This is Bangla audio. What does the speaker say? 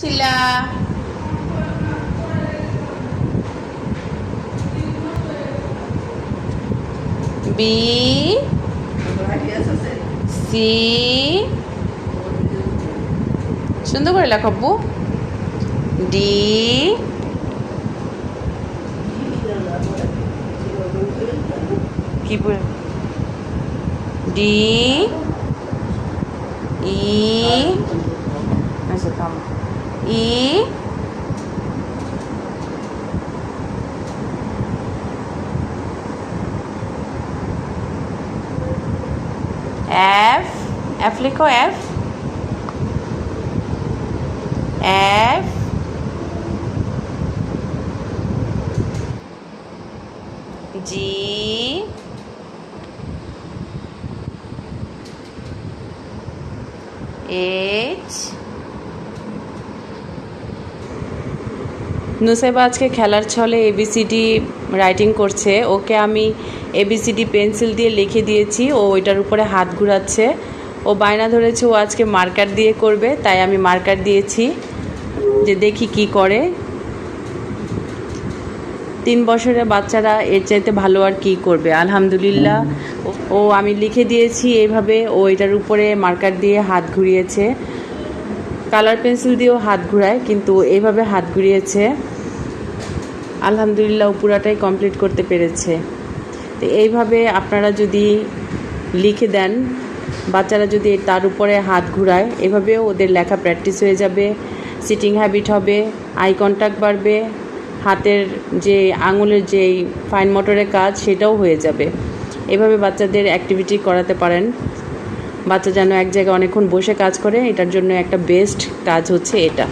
ছিলা। বি সি সুন্দর করে লেখো আব্বু। ডি কি ডি ই আচ্ছা থাম। e F, F licou F, F, G, H, Nusaiba আজকে খেলার ছলে এবিসিডি রাইটিং করছে। ওকে আমি এবিসিডি পেন্সিল দিয়ে লিখে দিয়েছি। ও ওইটার উপরে হাত ঘুরাচ্ছে। ও বায়না ধরেছে, ও আজকে মার্কার দিয়ে করবে, তাই আমি মার্কার দিয়েছি। যে দেখি কি করে। তিন বছরের বাচ্চারা, এর চাইতে ভালো আর কি করবে? আলহামদুলিল্লাহ। ও- ও আমি লিখে দিয়েছি এইভাবে ও এটার উপরে মার্কার দিয়ে হাত ঘুরিয়েছে। কালার পেন্সিল দিয়েও হাত ঘুরায়, কিন্তু এইভাবে হাত ঘুরিয়েছে। আলহামদুলিল্লাহ পুরাটাই কমপ্লিট করতে পেরেছে। তো এইভাবে আপনারা যদি লিখে দেন, বাচ্চারা যদি তার উপরে হাত ঘুরায়, এভাবেও ওদের লেখা প্র্যাকটিস হয়ে যাবে সিটিং হ্যাবিট হবে আই কন্ট্যাক্ট বাড়বে, হাতের যে আঙুলের যে ফাইন মোটরের কাজ, সেটাও হয়ে যাবে। এভাবে বাচ্চাদের অ্যাক্টিভিটি করাতে পারেন। বাচ্চা যেন এক জায়গায় অনেকক্ষণ বসে কাজ করে, এটার জন্য একটা বেস্ট কাজ হচ্ছে এটা।